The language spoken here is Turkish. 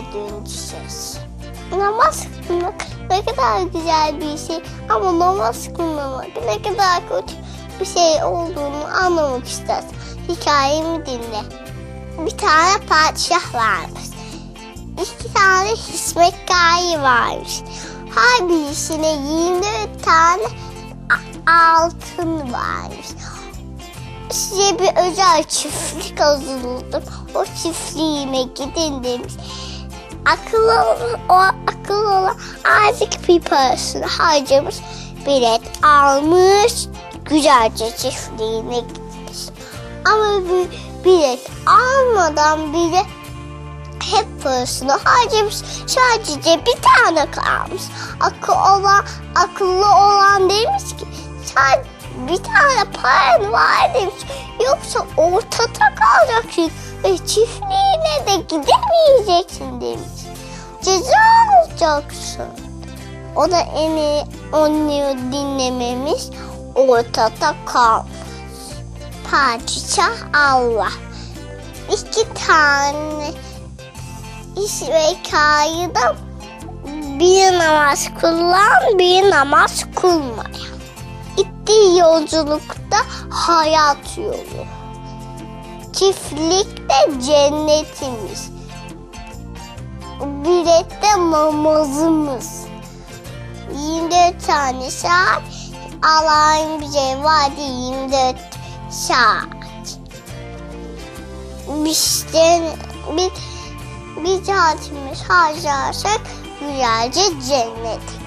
edineceğiz. Namaz kılmak ne kadar güzel bir şey ama namaz kılmamak ne kadar kötü bir şey olduğunu anlamak istersin. Hikayemi dinle. Bir tane padişah varmış. İki tane hizmetkarı varmış. Her birisine 24 tane altın varmış. Size bir özel çiftlik hazırladım. O çiftliğime gidin demiş. Akıllı olan, o akıllı olan azıcık bir parasını harcamış. Bilet almış. Güzelce çiftliğine gitmiş. Ama bir bilet almadan bile hep parasını harcamış. Sadece bir tane kalmış. Akıl olan, akıllı olan demiş ki sen bir tane paran var demiş. Yoksa ortada kalacaksın ve çiftliğine de gidemeyeceksin demiş. Ceza alacaksın. O da en iyi onu dinlememiş. Ortada kalmış. Padişah Allah. İki tane iş ve kayıda bir namaz kılan bir namaz kılmayan. Gittiği yolculukta hayat yolu. Çiftlikte cennetimiz. Bilette namazımız. 24 tane saat Allah'ın bize verdi 24 saat. Bizden bir, bir saatimiz harcarsak güzelce cennet